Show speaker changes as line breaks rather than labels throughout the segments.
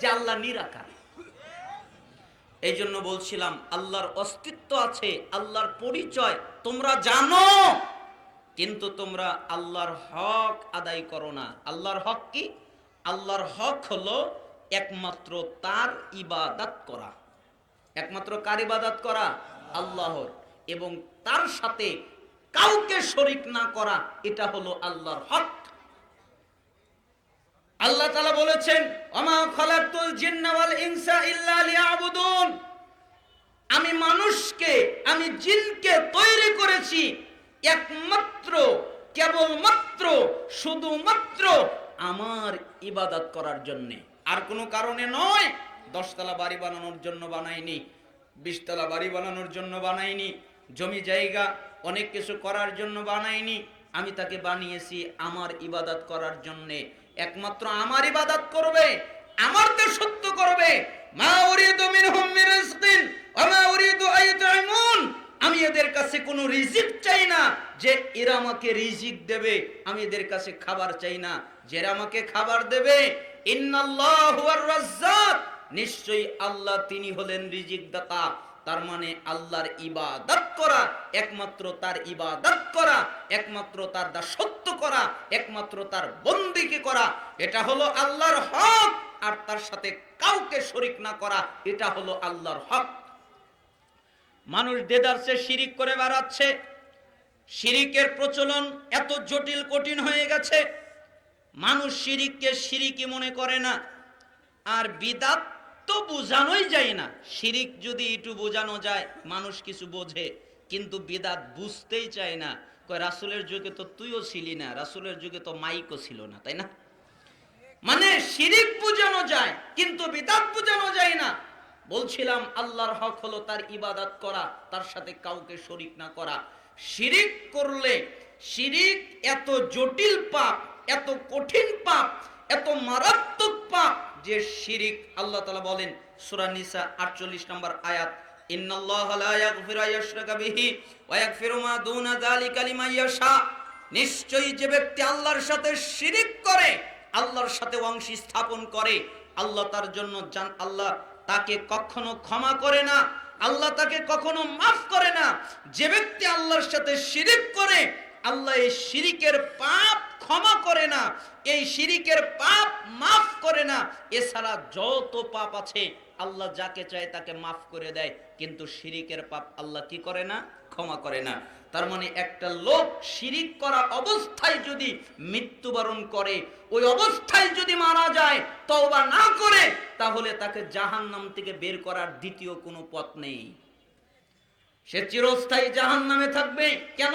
যে আল্লাহ নিরাকার। এই জন্য বলছিলাম, আল্লাহর অস্তিত্ব আছে, আল্লাহর পরিচয়, তোমরা জানো, কিন্তু তোমরা আল্লাহর হক আদায় করো না। আল্লাহর হক কি? আল্লাহর হক হলো একমাত্র তার ইবাদাত করা। একমাত্র কার ইবাদাত করা? আল্লাহর। এবং তার সাথে কাউকে শরিক না করা, এটা হলো আল্লাহর হক। আল্লাহ তালা বলেছেন অমা খলাতুল জিন্না ওয়াল ইনসা ইল্লা লিয়াবুদুন। আমি মানুষকে, আমি জিনকে তৈরি করেছি একমাত্র, কেবলমাত্র, শুধুমাত্র আমার ইবাদত করার জন্য। আর কোনো কারণে নয়, দশতলা বাড়ি বানানোর জন্য বানাইনি, বিশতলা বাড়ি বানানোর জন্য বানাইনি, জমি জায়গা অনেক কিছু করার জন্য বানাইনি আমি তাকে বানিয়েছি আমার ইবাদত করার জন্যে। একমাত্র আমার ইবাদত করবে, আমারকে সত্য করবে। মা উরিদু মিনহুম মিন ওয়া মা উরিদু আমি এদের কাছে কোনো রিজিক চাই না যে এরা আমাকে রিজিক দেবে। আমি এদের কাছে খাবার চাই না যে আমাকে খাবার দেবে। ইন্নাল্লাহু আর রাজ্জাক নিশ্চয়ই আল্লাহ তিনি হলেন রিজিক দাতা তার মানে আল্লাহর ইবাদত করা, একমাত্র তার ইবাদত করা, একমাত্র তার দাসত্ব করা, একমাত্র তার বন্দিকে করা, এটা হলো আল্লাহর হক, আর তার সাথে কাউকে শরিক না করা, এটা হলো আল্লাহর হক। মানুষ দেদারসে শিরিক করে বেড়াচ্ছে, শিরিকের প্রচলন এত জটিল কঠিন হয়ে গেছে, মানুষ শিরিককে শিরিকি মনে করে না, আর বিদাত তো বোঝানোই যায় না। শিরিক যদি একটু বোঝানো যায়, মানুষ কিছু বোঝে, কিন্তু বিদাত বুঝতেই চায় না। কয়, রাসুলের যুগে তো তুইও ছিলি না, রাসুলের যুগে তো মাইকও ছিল না, তাই না? মানে শিরিক বোঝানো যায়, কিন্তু বিদাত বোঝানো যায় না। বলছিলাম, আল্লাহর হক হলো তার ইবাদত করা, তার সাথে কাউকে শরিক না করা। শিরিক করলে, শিরিক এত জটিল পাপ, এত কঠিন পাপ, এত মারাত্মক পাপ যে শিরিক আল্লাহ তালা বলেন, সূরা নিসা 48 নম্বর আয়াত নিশ্চয়ই আল্লাহর সাথে শিরিক করে, আল্লাহর সাথে অংশী স্থাপন করে, আল্লাহ জন্য আল্লাহ তাকে কখনো ক্ষমা করে না, আল্লাহ তাকে কখনো মাফ করে না। যে ব্যক্তি আল্লাহর সাথে শিরিক করে, আল্লাহ এই শিরিকের পাপ ক্ষমা করে না, এই শিরিকের পাপ মাফ করে না, এছাড়া যত পাপ আছে, আল্লাহ যাকে চায় তাকে মাফ করে দেয়, কিন্তু শিরিকের পাপ আল্লাহ কি করে না? ক্ষমা করে না। তার মানে একটা লোক শিরিক করা অবস্থায় যদি মৃত্যুবরণ করে, ওই অবস্থায় যদি মারা যায়, তওবা না করে, তাহলে তাকে জাহান্নাম থেকে বের করার দ্বিতীয় কোনো পথ নেই। সে চিরস্থায়ী জাহান নামে থাকবে। কেন?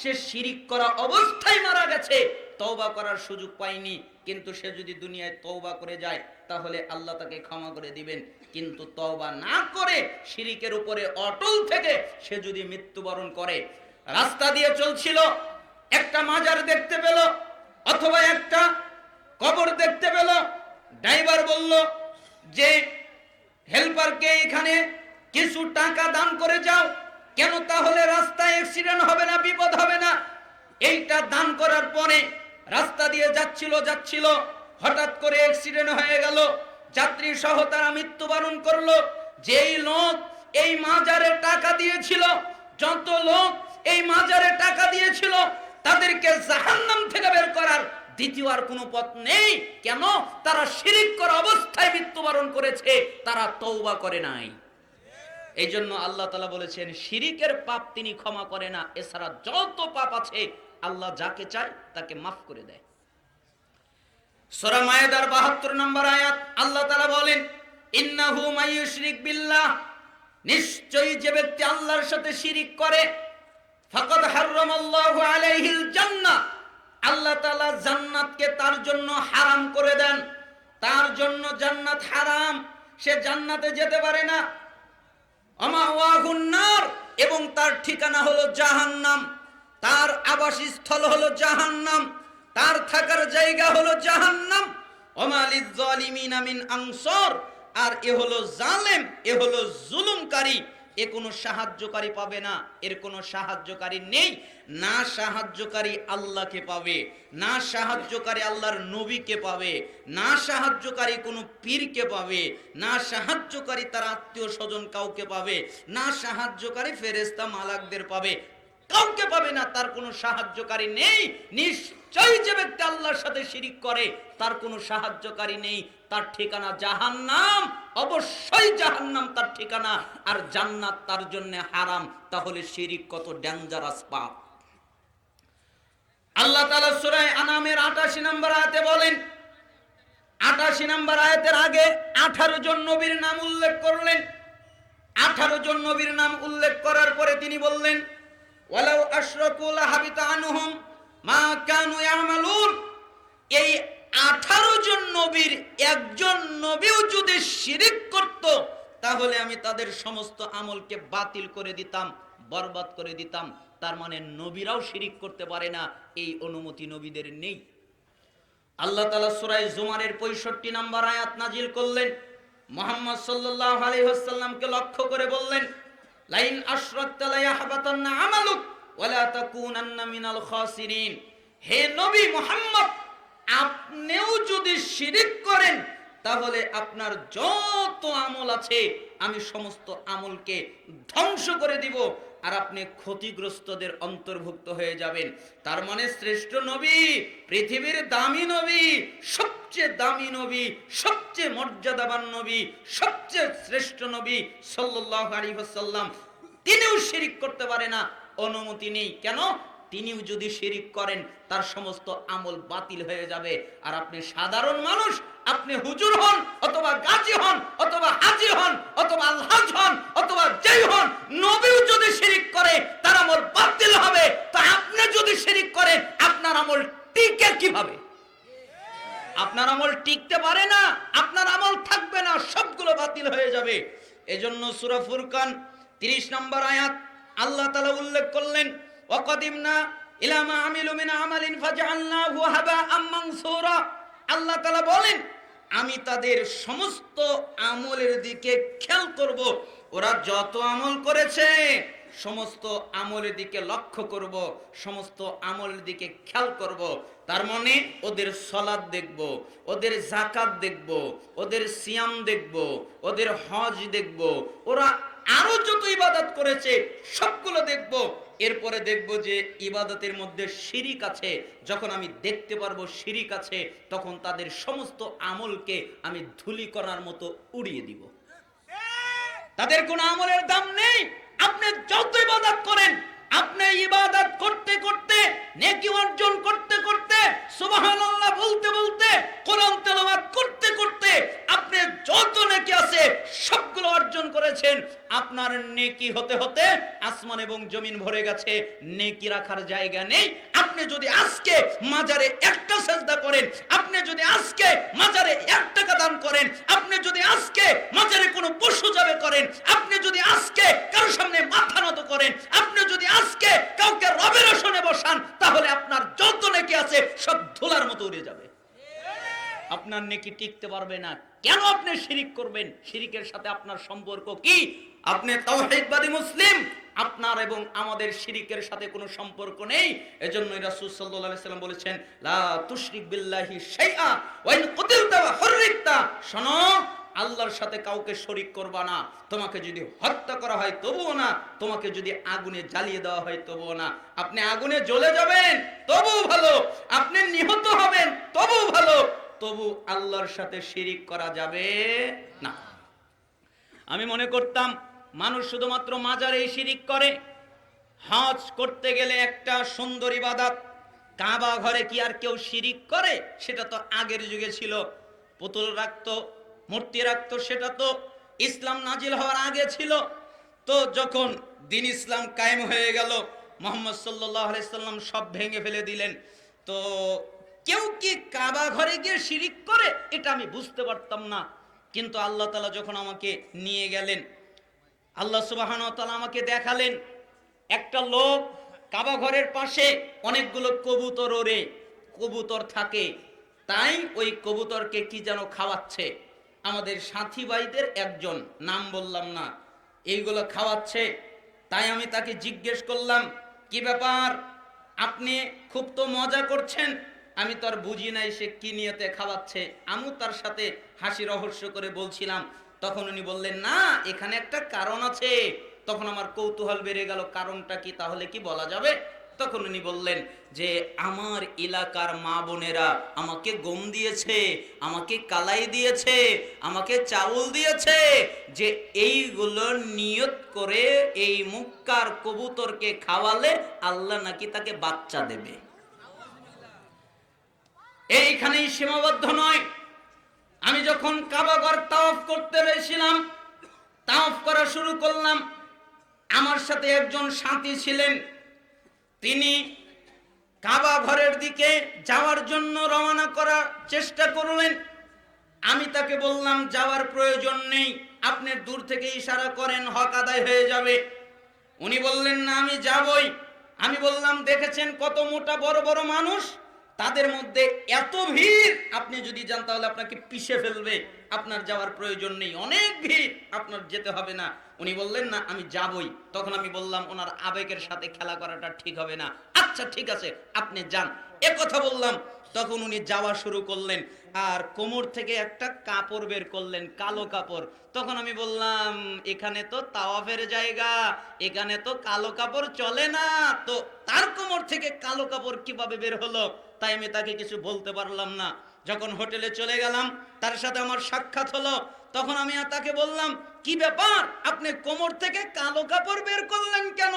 সে শিরিক করা অবস্থায় মারা গেছে। তওবা করার সুযোগ পায়নি। কিন্তু সে যদি দুনিয়ায় তওবা করে যায়, তাহলে আল্লাহ তাকে ক্ষমা করে দিবেন। কিন্তু তওবা না করে শিরিকের উপরে অটল থেকে সে যদি মৃত্যুবরণ করে, রাস্তা দিয়ে চলছিল, একটা মাজার দেখতে পেল, অথবা একটা কবর দেখতে পেল, ড্রাইভার বলল যে, হেল্পারকে এখানে কিছু টাকা দান করে যাও। কেন তাহলে রাস্তায় অ্যাক্সিডেন্ট হবে না, বিপদ হবে না? এইটা দান করার পরে রাস্তা দিয়ে যাচ্ছিল যাচ্ছিল। হঠাৎ করে অ্যাক্সিডেন্ট হয়ে গেল। যাত্রী সহ তারা মৃত্যুবরণ করল। যেই লোক এই মাজারে টাকা দিয়েছিল, যত লোক এই মাজারে টাকা দিয়েছিল, তাদেরকে জাহান্নাম থেকে বের করার দ্বিতীয় আর কোনো পথ নেই। কেন? তারা শিরিক করা অবস্থায় মৃত্যুবরণ করেছে। তারা তৌবা করে নাই। এই জন্য আল্লাহ তালা বলেছেন, শিরিকের পাপ তিনি ক্ষমা করে না। এছাড়া যত পাপ আছে আল্লাহ যাকে চায় তাকে মাফ করে দেয়। সূরা মায়েদার 72 নম্বর আয়াত, আল্লাহ তাআলা বলেন, ইন্নাহু মাইয়ুশরিক বিল্লাহ। নিশ্চয়ই যে ব্যক্তি আল্লাহর সাথে শিরিক করে, ফাকাদ হাররামাল্লাহু আলাইহিল জান্নাহ। আল্লাহ তাআলা জান্নাতকে তার জন্য হারাম করে দেন। তার জন্য জান্নাত হারাম, সে জান্নাতে যেতে পারে না। অমাওয়াহুন্নার এবং তার ঠিকানা হলো জাহান্নাম। তার আবাসস্থল হলো জাহান্নাম, তার থাকার জায়গা হলো জাহান্নাম। অমালিজ জালিমিনা মিন আনসর, আর এ হলো জালেম, এ হলো জুলুমকারী। এ কোনো সাহায্যকারী পাবে না, এর কোনো সাহায্যকারী নেই। না সাহায্যকারী আল্লাহকে পাবে, না সাহায্যকারী আল্লাহর নবীকে পাবে, না সাহায্যকারী কোনো পীরকে পাবে, না সাহায্যকারী তার আত্মীয় স্বজন কাউকে পাবে, না সাহায্যকারী ফেরেস্তা মালাকদের পাবে। কাউকে পাবে না, তার কোনো সাহায্যকারী নেই। নিশ্চয়ই যে ব্যক্তি আল্লাহর সাথে শিরিক করে, তার কোনো সাহায্যকারী নেই। তার ঠিকানা জাহান্নাম, অবশ্যই জাহান্নাম তার ঠিকানা। আর জান্নাত তার জন্য হারাম, তাহলে শিরিক কত ডেঞ্জারাস পাপ। আল্লাহ তাআলা সূরা আনামের 88 নম্বর আয়াতে বলেন 88 নম্বর আয়াতের আগে 18 জন নবীর নাম উল্লেখ করলেন। 18 জন নবীর নাম উল্লেখ করার পরে তিনি বললেন ওয়ালাউ আশরাকু লাহাবিতা আনহুম মা কানু ইয়ামালুন। এই 18 জন নবীর একজন নবীও যদি শিরিক করত, তাহলে আমি তাদের সমস্ত আমলকে বাতিল করে দিতাম, বরবাদ করে দিতাম। তার মানে নবীরাও শিরিক করতে পারে না, এই অনুমতি নবীদের নেই। আল্লাহ তালা সুরাই জুমারের পঁয়ষট্টি নাম্বার আয়াত নাজিল করলেন। মোহাম্মদ সাল্লাহ আলাইসাল্লামকে লক্ষ্য করে বললেন লাইন আশরাকতা লা ইয়াহবাতান্না আমালুক ওয়ালা তাকুনান্না মিনাল খাসিরিন। হে নবী মোহাম্মদ, আপনিও যদি শিরিক করেন, তাহলে আপনার যত আমল আছে, আমি সমস্ত আমলকে ধ্বংস করে দিব। আর আপনি ক্ষতিগ্রস্তদের অন্তর্ভুক্ত হয়ে যাবেন। তার মানে শ্রেষ্ঠ নবী, পৃথিবীর দামি নবী, সবচেয়ে দামি নবী, সবচেয়ে মর্যাদাবান নবী, সবচেয়ে শ্রেষ্ঠ নবী সাল্লাল্লাহু আলাইহি ওয়াসাল্লাম। তিনিও শিরিক করতে পারে না, অনুমতি নেই। কেন? তিনিও যদি শিরিক করেন, তার সমস্ত আমল বাতিল হয়ে যাবে। আর আপনি সাধারণ মানুষ, আপনি হুজুর হন, অথবা গাজী হন, অথবা হাজি হন, অথবা আলহাজ হন, অথবা যেই হন, নবীও যদি শিরিক করে, তার আমল বাতিল হবে। তা আপনি যদি শিরিক করেন, আপনার আমল টিকে কীভাবে? আপনার আমল টিকতে পারে না, আপনার আমল থাকবে না, সবগুলো বাতিল হয়ে যাবে। এজন্য সূরা ফুরকান 30 নম্বর আয়াত, আল্লাহ তাআলা উল্লেখ করলেন ওয়াকাদিমনা ইলা আমিলু মিন আমালিন ফাজআলনাহু হাবাআম মানসুরা। আল্লাহ তাআলা বলেন, আমি তাদের সমস্ত আমলের দিকে খেয়াল করব। ওরা যত আমল করেছে, সমস্ত আমলের দিকে লক্ষ্য করব, সমস্ত আমলের দিকে খেয়াল করব। তার মানে ওদের সলাদ দেখব, ওদের জাকাত দেখব, ওদের সিয়াম দেখব, ওদের হজ দেখব। ওরা আরও যত ইবাদত করেছে, সবগুলো দেখব। এরপরে দেখব যে ইবাদতের মধ্যে শিরিক আছে। যখন আমি দেখতে পারব শিরিক আছে, তখন তাদের সমস্ত আমলকে আমি ধুলি করার মতো উড়িয়ে দিব। তাদের কোনো আমলের দাম নেই। আপনি যত ইবাদত করেন আপনি ইবাদত করতে করতে নেকি অর্জন করতে করতে সুবহানাল্লাহ বলতে বলতে কোরআন তেলাওয়াত করতে করতে আপনি যত নেকি আছে সবগুলো অর্জন করেছেন আপনার নেকি হতে হতে আসমান এবং জমিন ভরে গেছে, নেকি রাখার জায়গা নেই। আপনি যদি আজকে মাজারে একটা সেজদা করেন, আপনি যদি আজকে মাজারে এক টাকা দান করেন, আপনি যদি আজকে মাজারে কোনো পশু যাবে করেন আপনি যদি আজকে কারও সামনে মাথা নত করেন আপনি যদি আজকে কাউকে রবের আসনে বসান তাহলে আপনার যত নেকি আছে সব ধুলার মতো উড়ে যাবে নেকি টিকতে পারবে না? কেন আপনি শিরিক করবেন? শিরিকের সাথে আপনার সম্পর্ক কি? আপনি তাওহীদবাদী মুসলিম। আপনার এবং আমাদের শিরিকের সাথে কোনো সম্পর্ক নেই। এজন্য রাসূল সাল্লাল্লাহু আলাইহি সাল্লাম বলেছেন, লা তুশরিক বিল্লাহি শাইআ ওয়া ইন কুতিলতা ওয়া হুররিকতা। শোনো, আল্লাহর সাথে কাউকে শরিক করবা না। তোমাকে যদি হত্যা করা হয় তবুও না। তোমাকে যদি আগুনে জ্বালিয়ে দেওয়া হয় তবুও না। আপনি আগুনে জ্বলে যাবেন, তবুও ভালো। আপনি নিহত হবেন, তবুও ভালো। তবু আল্লাহর সাথে শিরিক করা যাবে না। আমি মনে করতাম, মানুষ শুধুমাত্র মাজারেই শিরিক করে। হজ করতে গেলে একটা সুন্দর ইবাদত, কাবা ঘরে কি আর কেউ শিরিক করে? সেটা তো আগের যুগে ছিল। পুতুল রাখতো, মূর্তি রাখতো, সেটা তো ইসলাম নাজিল হওয়ার আগে ছিল। তো যখন দিন ইসলাম কায়েম হয়ে গেল, মোহাম্মদ সাল্লাহ সাল্লাম সব ভেঙে ফেলে দিলেন। তো কেউ কি কাবা ঘরে গিয়ে শিরিক করে? এটা আমি বুঝতে পারতাম না। কিন্তু আল্লাহ তালা যখন আমাকে নিয়ে গেলেন, আল্লাহ সুবাহান তালা আমাকে দেখালেন, একটা লোক কাবা ঘরের পাশে অনেকগুলো কবুতর ওরে কবুতর থাকে। তাই ওই কবুতরকে কি যেন খাওয়াচ্ছে? আমাদের সাথী ভাইদের একজন, নাম বললাম না, এইগুলো খাওয়াচ্ছে। তাই আমি তাকে জিজ্ঞেস করলাম, কি ব্যাপার? আপনি খুব তো মজা করছেন। আমি তো আর বুঝি নাই সে কি নিয়তে খাওয়াচ্ছে। আমিও তার সাথে হাসি রহস্য করে বলছিলাম। তখন উনি বললেন, না, এখানে একটা কারণ আছে। তখন আমার কৌতূহল বেড়ে গেল, কারণটা কি তাহলে কি বলা যাবে? তখন উনি বললেন যে, আমার এলাকার মা বোনেরা আমাকে গম দিয়েছে, আমাকে কালাই দিয়েছে, আমাকে চাউল দিয়েছে যে এইগুলো নিয়ত করে এই মুক্কার কবুতরকে খাওয়ালে আল্লাহ নাকি তাকে বাচ্চা দেবে। এইখানেই সীমাবদ্ধ নয়। আমি যখন কাবাগর তাওয়াফ করতে রয়েছিলাম, তাওয়াফ করা শুরু করলাম, আমার সাথে একজন সাথী ছিলেন। তিনি কাবা ঘরের দিকে যাওয়ার জন্য রওনা করার চেষ্টা করলেন। আমি তাকে বললাম, যাওয়ার প্রয়োজন নেই, আপনি দূর থেকে ইশারা করেন, হক আদায় হয়ে যাবে। উনি বললেন, না, আমি যাবই। আমি বললাম, দেখেছেন কত মোটা বড় বড় মানুষ? তাদের মধ্যে এত ভিড়। আপনি যদি যান, তাহলে আপনাকে পিষে ফেলবে। আপনার যাওয়ার প্রয়োজন নেই। অনেক ভিড়। আপনার যেতে হবে না। উনি বললেন, না, আমি যাবই। তখন আমি বললাম, ওনার আবেগের সাথে খেলা করাটা ঠিক হবে না। আচ্ছা ঠিক আছে, আপনি যান। এ কথা বললাম। তখন উনি যাওয়া শুরু করলেন। আর কোমর থেকে একটা কাপড় বের করলেন, কালো কাপড়। তখন আমি বললাম, এখানে তো তাওয়াফের জায়গা। এখানে তো কালো কাপড় চলে না। তো তার থেকে কালো কাপড় কীভাবে বের হলো তাই আমি তাকে কিছু বলতে পারলাম না। যখন হোটেলে চলে গেলাম, তার সাথে আমার সাক্ষাৎ হলো, তখন আমি তাকে বললাম, কি ব্যাপার? আপনি কোমর থেকে কালো কাপড় বের করলেন কেন?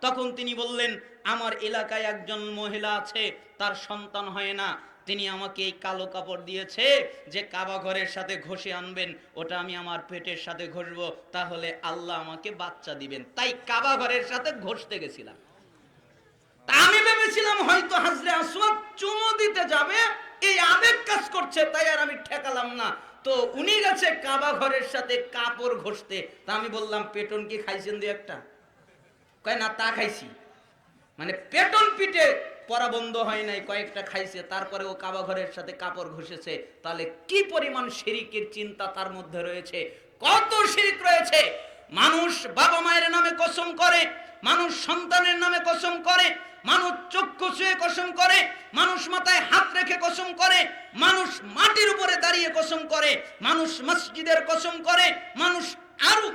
তখন তিনি বললেন, আমার এলাকায় একজন মহিলা আছে, তার সন্তান হয় না। তিনি আমাকে এই কালো কাপড় দিয়েছে যে কাবা ঘরের সাথে ঘষে আনবেন, ওটা আমি আমার পেটের সাথে ঘষবো, তাহলে আল্লাহ আমাকে বাচ্চা দিবেন। তাই কাবা ঘরের সাথে ঘষতে গেছিলাম। ভেবেছিলাম হয়তো হাজরে আসওয়াদ চুমো দিতে যাবে, এই আবেগ কাজ করছে, তাই আর আমি ঠেকালাম না। তো উনি গেছে কাবা ঘরের সাথে কাপড় ঘষতে। তা আমি বললাম, পেটন কি খাইছেন দু একটা? কয়, না, তা খাইছি। মানে পেটন পিঠে পরা বন্ধ হয় নাই, কয়েকটা খাইছে, তারপরে ও কাবা ঘরের সাথে কাপড় ঘষেছে। তাহলে কি পরিমাণ শিরিকের চিন্তা তার মধ্যে রয়েছে? কত শিরিক রয়েছে? মানুষ বাবা মায়ের নামে কসম করে, মানুষ সন্তানের নামে কসম করে, মানুষ চক্ষু ছুঁয়ে কসম করে, মানুষ মাথায় হাত রেখে কসম করে, মানুষ মাটির উপরে দাঁড়িয়ে কসম করে, মানুষ মসজিদের কসম করে, মানুষ আরও